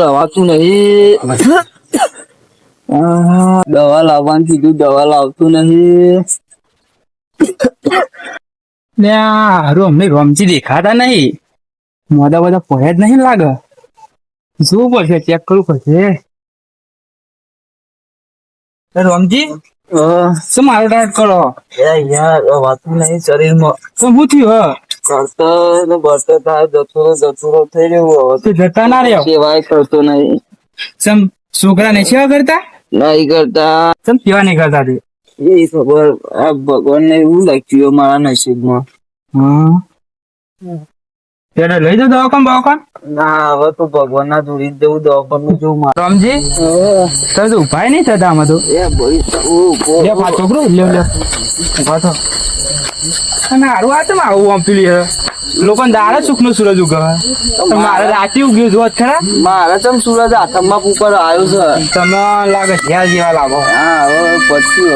રવાતું નહીં. દવા લાવવાનું કીધું દવા લાવતું નહીં. ને આ હારું અમને રમજી દેખાતા નહીં. મોદા બધા પડ્યા જ નહીં લાગે. જોવું પડશે ચેક કરવું પડશે. રમજી? શું મારો ટાઈટ કરો? યાર વાતું નહીં શરીરમાં. શું શું થયું કરતો ને બરતો થાય થઈ રહ્યું તું જતા ના રહ્યો? સેવાય કરતો નહીં. સમ છોકરા નહીં સેવા કરતા? નહીં કરતા. સમ સેવા નહીં કરતા તે? એ ખબર આ ભગવાન ને એવું લખ્યું મારા નસીબમાં. હા. ત્યારે લઈ જાઓ દવાખાન દવાખાન ના હવે તો ભગવાન ના જોડી જવું દવાખાનું જોઉં મારે. રમજી તમે તો ઉપાય નહીં થતા આમાં તો. એ ભાઈ. લે છોકરો લે લે. ઊભા અને હારું આ તમે આવું આમ પેલી હે. લોકોને દાડે સુખ નો સૂરજ ઉગે મારે રાતે ઉગ્યું જોત ખરા? મારે ચમ સુરજ આથમમાં ઉપર આવ્યો છે. તમે લાગે જ્યાં જેવા લાગો. હા પછી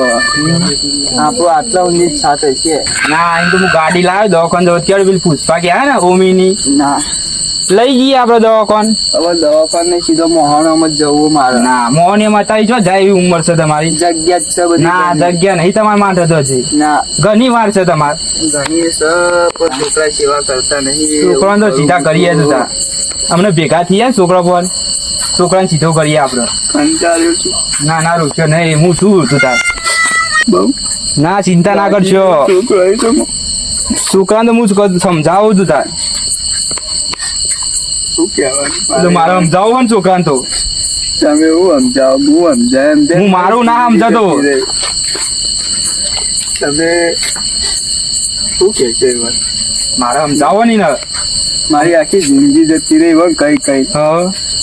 આપણો આટલા ઊંડી છાત હશે ના અહીં તો હું ગાડી લાવ્યો દવાખાન તો અત્યારે પેલી પૂછવા ગયા ને ઓમીની. ના. લઈ જઈએ આપડે દવાખાન. હવે દવાખાને સીધો મોહન જ જવું મારે. ના મોહનમાં તારી જો જાય એવી ઉંમર છે તમારી. જગ્યા જ છે બધી ના જગ્યા નહીં તમારે માટે તો હજી. ના. ઘણી વાર છે તમારે. ઘણી પણ છોકરા સેવા કરતા નહીં છોકરા તો સીધા કરીએ જ હતા. અમને ભેગા થઈએ ને છોકરા પર છોકરાને સીધો કરીએ આપડે ના ના રૂપિયો નહીં હું છું તું તાર. બહુ. ના ચિંતા ના કરશો. છોકરા તો હું સમજાવું છું તાર. તો મારે સમજાવું ને છોકરાને તો? તમે હું સમજાવો? હું સમજાય એમ હું મારું ના સમજાતો. તમે શું કે છે મારે સમજાવો નહીં ને. મારી આખી જિંદગી જતી રહી હોય કઈ કઈ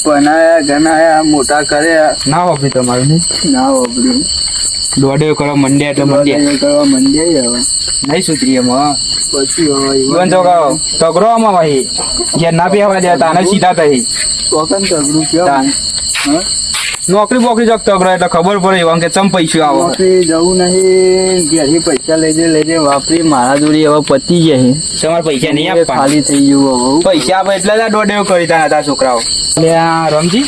પનાયા ગનાયા મોટા કર્યા. ના હોપી તમારું ના વાપર્યું. દોડે કરો મંડ્યા એટલે મંડ્યા. કરવા મંડ્યા હવે. નહીં સુધરી એમાં પછી હવે તગરો આમાં ભાઈ ઘેર ના પીવા દેતા અને સીધા થઈ વખત તગડું કેવું હા? નોકરી બોકરી જગતો તગરો એટલે ખબર પડે એવા કે ચમ પૈસા આવો. નોકરી જવું નહીં ઘેરથી પૈસા લઈ લેજે દે વાપરી મારા જોડે હવે પતી છે. તમારે પૈસા નહીં આપવા ખાલી થઈ ગયું હવે. પૈસા આપે એટલે જ આ દોડે કરી તા હતા છોકરાઓ. એટલે રમજી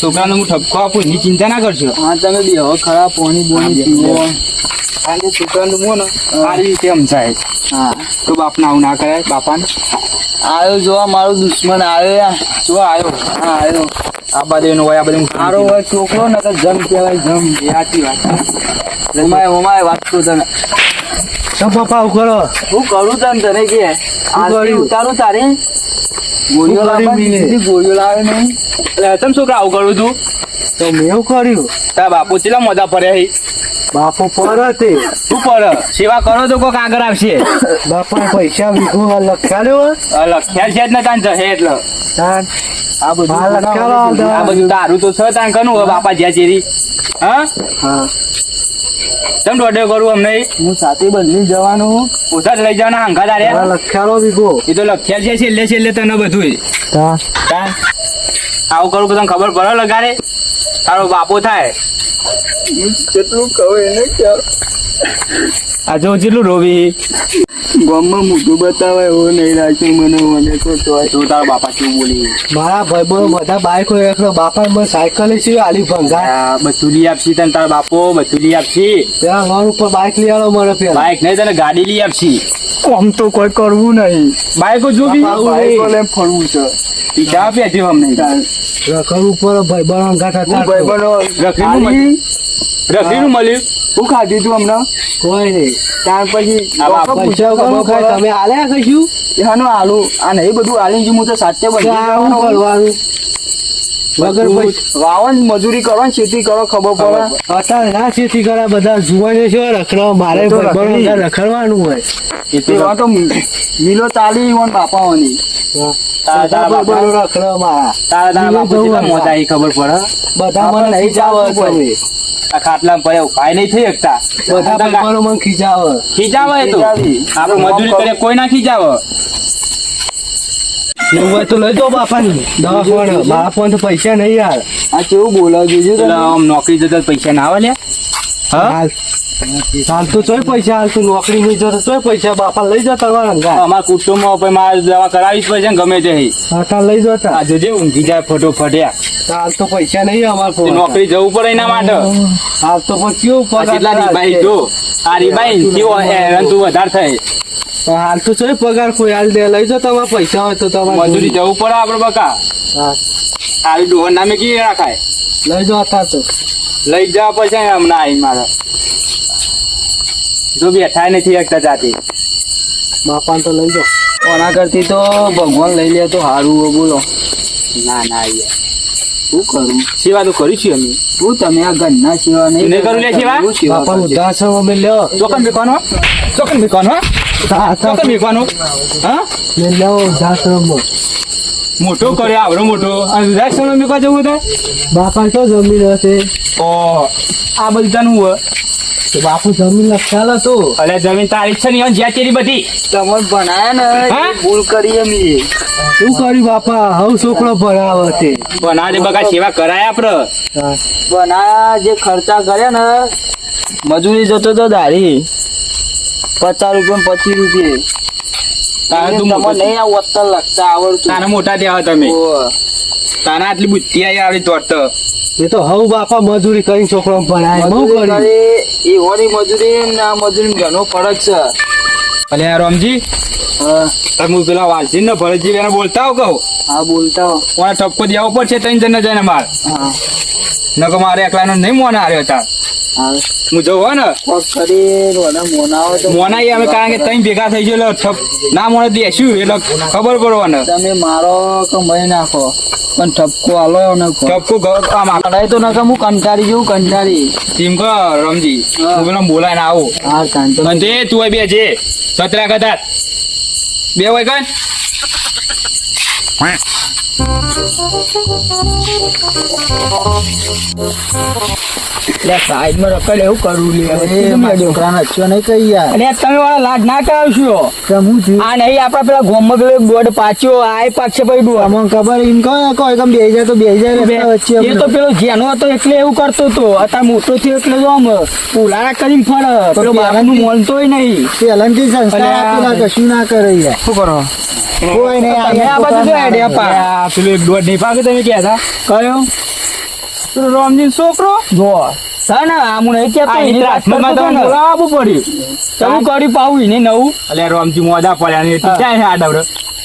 છોકરાનો હું ઠપકો આપું એની ચિંતા ના કરજો હા તમે બી હવે ખરા પોણી બોણી પીવો. કારણ કે છોકરાનું મોં ને? સારી રીતે સમજાય. હા. તો બાપને આવું ના કરાય બાપાને? આવ્યો જોવા મારો દુશ્મન આવ્યો યાર. જો આવ્યો હા આવ્યો આ એનો હોય આ બાજુ મારો હોય ચોકલો ને જમ કહેવાય જમ. સાચી વાત ઓમાય ઓમાય વાત તો તને. તો પપ્પા આવું કરો? હું કરું તને તને કે? ઉતારું તારે. ગોળીઓ? બીજી ગોળીઓ લાવે નહીં એટલે તમે છોકરા આવું કરું તું? તો મેં એવું કર્યું. તારા બાપુ ચેલા મોજા ફર્યા હી? બાપો પર તે શું પર? સેવા કરો તો કોક આગળ આવશે. બાપા પૈસા વીઘો લખાડ્યો અલગ ખ્યાલ છે જ ને તાન જશે એટલે. તાન આ બધું આ બધું તારું તો છે તાન કનું હવે બાપા જ્યાં ચેરી હા? હા. તમ દોડે કરું અમને? હું સાથે બદલી જવાનું ઓછા લઈ જવાના હંગા તારે લખ્યાલો વીઘો એ તો લખ્યા છે છેલ્લે છેલ્લે તને બધું તાન. આવું કરું કે તને ખબર પડે લગાડે? તારો બાપો થાય. કેટલું કહું એને ક્યાં આ જો જેટલું રોવી. ગામમાં મોટું બતાવે એવું નહીં રાખ્યું મને મને તો તો તારા બાપા કેવું બોલી મારા ભાઈ બધા બાઈક હોય એકલો બાપા મને સાયકલ છે આલી ભંગા બધું લઈ આપશી તને તારા બાપો બધું લઈ આપશી. ત્યાં લોન ઉપર બાઈક લઈ આવો મને પેલા. બાઈક નહીં તને ગાડી લઈ આપશી. આમ તો કોઈ કરવું નહીં. બાઈકો જો બી બાઈકો લઈને ફરવું છે. પીછા આપ્યા છે અમને? રખડ ઉપર ભાઈ બનો ભાઈ રખડીનું મળ્યું રખડીનું મળ્યું? શું ખાધી તું હમણાં. કોઈ નહીં. ત્યાર પછી. તમે આલ્યા કશું? એનું આલુ. આ નહીં બધું આલી હું તો સાચે બધી વાવન મજૂરી કરો ખેતી કરો ખબર પડે? અત્યારે ના ખેતી કરે બધા જુવાને છે રખડવા મારે રખડવાનું હોય. એ તો મિલો ચાલી હોય બાપાઓની. ખાટલા પડે. ઉપાય નહીં થઈ શકતા. બધા ખીજાવે. ખીજાવે તો. આપડે મજૂરી કરે કોઈ ના ખીજાવે. એવું હોય તો લઈ દો બાપાની દવાખાને બાપા તો પૈસા નહીં યાર આ કેવું બોલાવ જોજો આમ નોકરી જતા પૈસા ના આવે લ્યા હા. હાલ હાલ તો ચોય પૈસા હાલ તું નોકરી જતો ચોય પૈસા બાપા લઈ જતા તમારા અમારા કુટુંબમાં પણ મારે દવા કરાવી જ પડશે ને ગમે તે લઈ જતા. આજે જે ઊંઘી જાય ફટો ફટ્યા. હાલ તો પૈસા નહીં અમારે નોકરી જવું પડે એના માટે. હાલ તો પણ કેવું જો આ રીબાઈ કેવો તું વધારે થાય. હાલ તો છે પગાર કોઈ હાલ દે લઈ જો તમારા પૈસા હોય તો તમારે મજૂરી જવું પડે આપડે બકા. હા, આ ડોહર નામે કી રાખાય લઈ જાઓ હતા તો. લઈ જવા પૈસા હમણાં આવી મારા. જો બેઠા નથી એકતા જાતે બાપા તો લઈ જાઓ. કોના કરતી તો? ભગવાન લઈ લે તો સારું બોલો. ના ના યાર શું કરું? સેવા તો કરી છે અમે. હું તમે આ ઘરના સેવા નહીં કરું લે સેવા? બાપા ઉદાસ અમે લ્યો. ચોકન મેકવાનો ચોકન મેકવાનો મોટો કરે આવડો મોટો. આ વિરાક્ષણ મેકવા જવું હતા બાપા તો જમીન હશે? ઓ આ બધું તાનું હોય. તો બાપુ જમીન ખ્યાલ હતો અલે જમીન તારી છે ને જ્યાં તેરી બધી. તમે ભણાયા ને ભૂલ કરી એમ શું કર્યું બાપા? હવ છોકરો ભણાવે તે ભણા દે બગા સેવા કરાય આપડે. હા. બનાયા જે ખર્ચા કર્યા ને મજૂરી જતો તો દારી. પચાસ રૂપિયા પચીસ રૂપિયા. તારે મોટો તારા ત્યાં તમે. તારા આટલી બુદ્ધિ આવી આવડી તોડ તો. એ તો હવ બાપા મજૂરી કરી છોકરો ભણાય. બહુ કરી, એ હોરી મજૂરી ને આ મજૂરી ઘણો ફરક છે. અલે આ રામજી તમે હું પેલા વાલજીન ને ભરતજી એને બોલતા હો કહું. હા બોલતા હો. કોને ઠપકો દેવો પડશે ત્રણ જણ જઈને માર. હા. નકો મારે એકલાનો નહીં મોન આવ્યો હતા હા હું જવું હોય ને. કોક કરી રોના મોનાઓ તો મોના ઈ અમે કારણ કે ત્રણ ભેગા થઈ ગયો ના મોને દેશું એટલે ખબર પડવાને તમે મારો કમાઈ નાખો પણ ઠપકો આલો ને કો. ઠપકો આમ કઢાઈ તો નાખે હું કંટાળી જેવું કંટાળી. ટીમ કર રમજી હા. હું પેલા બોલાય ને આવું. હા કાંતો. તે તું બે જે સતરા કદાચ બે હોય સાઈડમાં એવું લે મારા છોકરાને અચ્છો નહીં કહી યાર. અરે તમે વાળા લાડ ના કરાવશો હું છું? આ નહીં આપડા પેલા પાછો આ પછી તમને ખબર એમ કહો બેહી જાય તો બેહી જાય રસ્તા વચ્ચે એ તો પેલો જેનો હતો એટલે એવું કરતો હતો. અત્યારે મોટો થયો એટલે જો આમ ઉલાળા કરીને ફરે. પેલો પેલા- મોલતોય નહીં. પહેલાથી સંસ્કાર. આપેલા કશું ના કરે યાર. શું કરો? કોઈ નહીં આ બધું જો આઈડિયા પા. આ પેલું એક દોઢ નહીં પાકે તમે કહેતા કયો રોમજી છોકરો જો હા ને નહીં કહેતો એની રાતમાં બોલાવવું પડ્યું તમે કરી પાવું એને નવું એટલે રામજી મોડા પડ્યા ને ક્યાં છે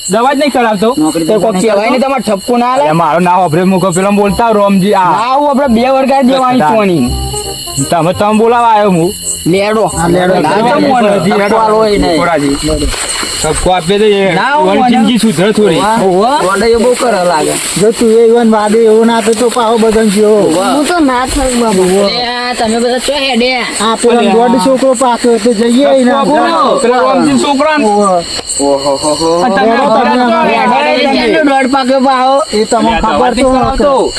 દવા જ નહીં કરાવતો તો કહેવાય ને તમારે ઠપકો ના અલ્યા મારો નામ મુકો પેલો બોલતા રોમજી આ આવું આપણે બે વર્ગા દેવાની બસ, તમે તમે બોલાવા આવ્યો હું લેડો લેડો. ના તો મોન. ઠપકો આલો હોય નહીં. થોડાજી ઠપકો આપીએ તો એ ના, હું ઈવન મને- જિંદગી સુધરે થોડી. ઓહો. એ બહુ કરે લાગે જો તું એ ઈવન વાદે એવું ના તો તો પાહો બદન જેવો હું તો ના થાય બાબુ. તમે બધા ચો હેડે? આ પેલો. છોકરો તો જઈએ પેલા રોમજી. ઓહો હો હો. પાક્યો પાહો. એ તમને ખબર તો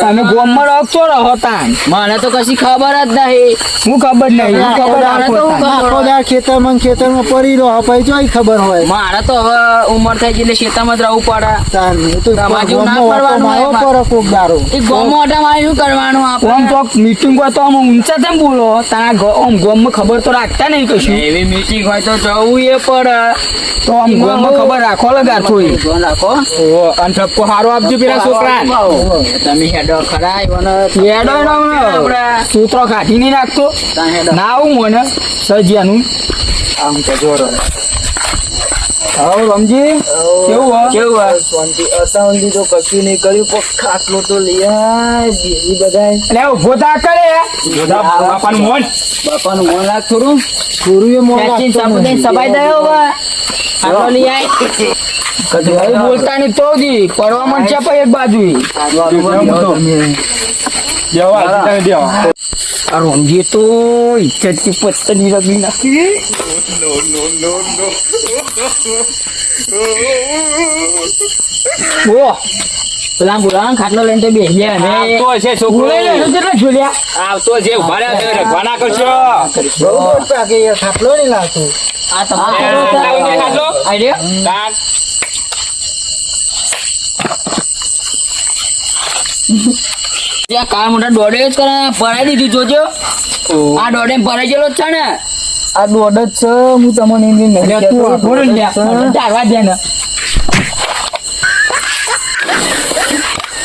તમે ગોમમાં રહો તાન. મને તો કશી ખબર જ નહીં. હું ખબર નહીં ખબર આખો ખેતરમાં ખેતરમાં પડી રહ્યો પછી જોઈ ખબર હોય. મારે તો હવે ઉંમર થઈ ગઈ એટલે શેતામાં જ રહેવું પડે. તો તમારે ના કરવાનું હોય પડે કોક દારો. એ ગોમો ઓટામાં શું કરવાનું આમ તો મીટિંગ હોય તો આમ ઊંચા તેમ બોલો. તારા ગો- ગોમમાં ખબર તો રાખતા નહીં કશું. એવી મીટિંગ હોય તો જવું એ પડે. તો આમ ગોમમાં ખબર રાખો લગા થોડી રાખો. અને ઠપકો સારો આપજો પેલા છોકરા તમે હેડો ખરા હેડો આપણે સૂત્રો કાઢી નહીં રાખતો હેડો. ના આવું મને. સજિયાનું આમ તો જોરો હવે રમજી કેવું હોય કેવું હોય શાંતિ. અસાઉન્ડી તો કશું નહીં કર્યું પણ ખાટલો તો લઈ બીજી બધાય. એટલે ઊભો થા કરે. બાપાનું મોન. બાપાનું મોન રાખ થોડું. થોડું એ મોન સાબુદાઈ સબાઈ દયો હવે. આટલો લઈ આય. બોલતા નહીં તો દી પડવા માંડશે પછી એક બાજુ દેવો આ તમે દેવો આ રમજી તો ઇજ્જતથી પત્તની રગી નાખી ઓ પેલા બોલાવા ખાટલો લઈને તો બેસી જાય ને આવતો હશે છોકરો કેટલા જોડ્યા આવતો છે ઊભા રહ્યા તમે રખવાના કરશો બહુ મોટ પાકે યાર, ખાટલો નહીં લાવતો આ તમારો ખાટલો. આઈડિયા તાન. ત્યાં કાળ મોટા દોડે જ કરે. ભરાઈ દીધું જોજો. આ દોડે ભરાઈ ગયેલો જ છે ને. આ દોડ જ છે. હું તમને એમ નહીં તું ને દે ને.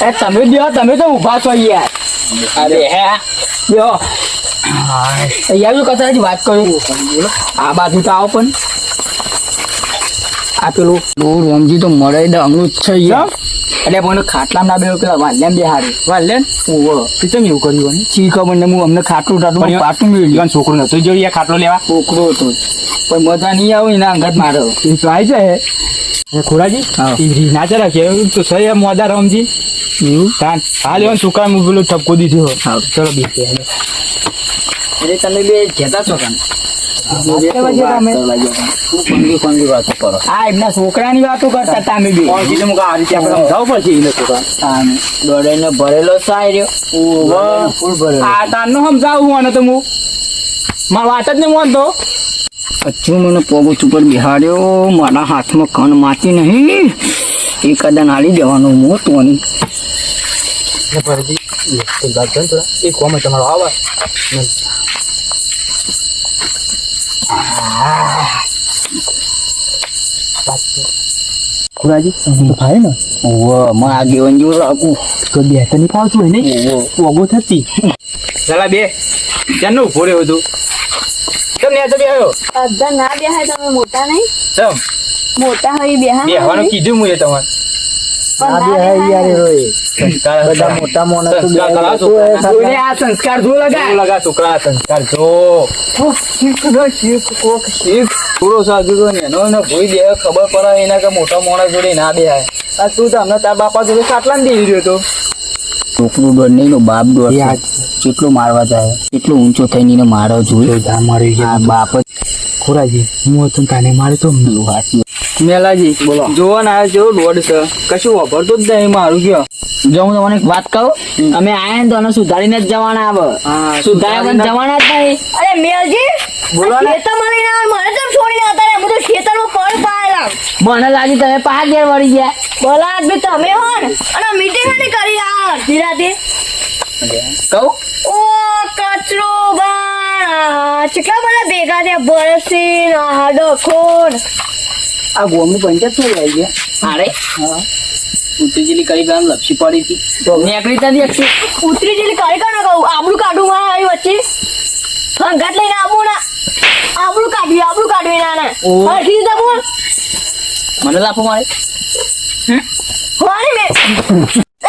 એ તમે જો તમે તો ઊભા છો યાર. અરે હે. યો યાર શું જ વાત કરું. આ બાજુ તો આવો પણ. આ પેલું રમજી તો મળે દે અમૃત છે યાર. એટલે મને ખાટલા ના બે પેલા વાલ્યામ બેહાડે. વાલ્યન? ઓવો તે ચમ એવું કર્યું ચી ખબર ને હું અમને ખાટલું ટાટલું પાટું મેળ્યું ઈવન છોકરો નતો જો યાર ખાટલો લેવા? છોકરો હતો પણ મજા નહીં આવે એના અંગત મારો. એ તો આવી જાય. ખોરાજી હા. ના ચાલે કે તો સહી એમ મોદા રમજી એવું? તાન હા લેવાનું છોકરા હું પેલો ઠપકો દીધો. હા. ચલો બી એટલે તમે બે જતા છો કામ. છોકરાની વાતો કરતા હતા અમે બે ભરેલો સાય રહ્યો. આ તારનો સમજાવું હું તો હું મારી વાત જ નહીં માનતો અચ્છું મને પગ ઉપર બિહાડ્યો. મારા હાથમાં કણ માતી નહીં. એ કદાચ હાલી દેવાનો હું તોની કોમ તમારો આવા ખુરાજી તો ભાઈ ને? ઓવો માં આગેવાન જેવું રાખું તો બે તો નહીં ફાવતું હોય ને? ઓગો થતી. ચાલા બે. ક્યાંનો ઊભો રહ્યો તું? કેમ ને આજે બે આવ્યો? અડધા ના બેહાય તમે મોટા નહીં? ચમ. મોટા હોય બેહા બે હવાનું કીધું મુએ તમારે. બધા મોટા મોણા તો સંસ્કાર કરાવો છોકરાને. જોઈને આ સંસ્કાર જો લગા લગા છોકરા સંસ્કાર જો. થોડો સાજુ તો ને એનો ને ભૂઈ દે ખબર પડે એના કે મોટા મોણા જોડે ના બે આ તું તો હમણાં તાર બાપા જોડે કાટલા ને રહ્યો તો. છોકરું દોડ નહીં નો બાપ દોડ યાદ. કેટલો મારવા જાય. કેટલો ઊંચો થઈને એને મારો જોઈ આ બાપ જ ખોરાજી હું તને કાને મારે તો મેલાજી બોલો. જોવા ને આવ્યો જેવો દોડ છે. કશું વાપરતો જ નહીં મારું કયો. જો હું તમને એક વાત કહું. અમે આયા ને તો એને સુધારીને જ જવાના આવે સુધાર્યા પણ જવાના જ નહીં. અરે મેલજી બોલો ને. મને તો છોડીને હતા હું તો ખેતરમાં પડ પાયેલા. મને લાગી તમે પાંચ ઘેર વળી ગયા. બોલા આદમી તમે હો ને. અને મીટિંગની કરી આ ધીરાથી. કહું? ઓ કચરો બા કેટલા બધા ભેગા થયા? બરસી હાડો ખોડ આ ગોમની પંચાયત શું લઈ ગયા અરે ઉત્તેજલી કરી પેલા લપસી પડી હતી નીકળી ત્યાંથી અક્ષી ઉતરી જેલી કરી કાઢો કહું આબડું કાઢું માં આવી વચ્ચે સંગત લઈને આવું ના આબડું કાઢ્યું આબડું કાઢ્યું ના ના ઓહ. હરખી બોલ મને લાફો મારે કોની મે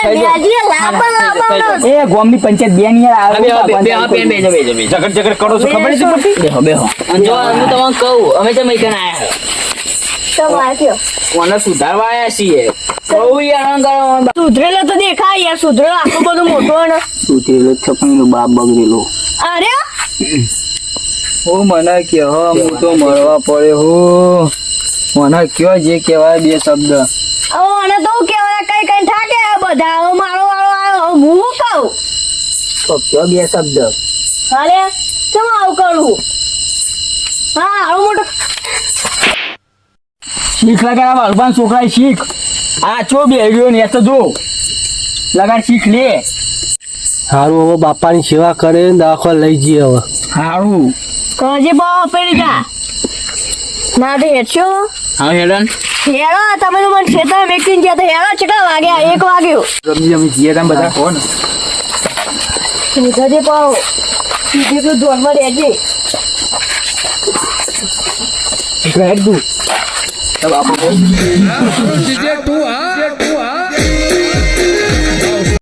એ મ્યાજી લાપા લાપા એ ગોમની પંચાયત બે ની યાર બે બે હો, બે, બે, બેજો બેજો ઝઘડ ઝઘડ કરો છો ખબર નથી પડતી બેહો બેહો જો હું તમને કહું અમે તો મૈકન આયા કોને સુધારવા આવ્યા છીએ? બહુ યાર સુધરેલો તો દેખાય યાર સુધરેલો આખો બધો મોટો ને. સુધરેલો છે પણ એનો બાપ બગડેલો. અરે ઓ મને કે હો હું તો મળવા પડ્યો હો. મને કયો જે કહેવાય બે શબ્દ. ઓ મને તો કેવાય કઈ કઈ થાકે બધા ઓ મારો વાળો આવ્યો. હું કહું? તો કયો બે શબ્દ? અરે શું આવું કરું? હા આવું મોટો શીખ લગાડ ભગવાન છોકરા શીખ. આ ચો બે ગયો ને એ તો જો. લગાડ શીખ લે. સારું હવે બાપાની સેવા કરે ને દવાખાને લઈ જઈએ હવે. હારું. કજી બહુ પેલી કા ના તો હા હેડન હેડો તમે તો મને ખેતર મેકીને ગયા તો હેરો કેટલા વાગ્યા એક વાગ્યો. રમજી અમે જઈએ તમે બધા કોણ ને. સીધાથી પાવ સીધી પેલું ધોનમાં રહેજે. હેડ તું. Ela falou. Ah, DJ é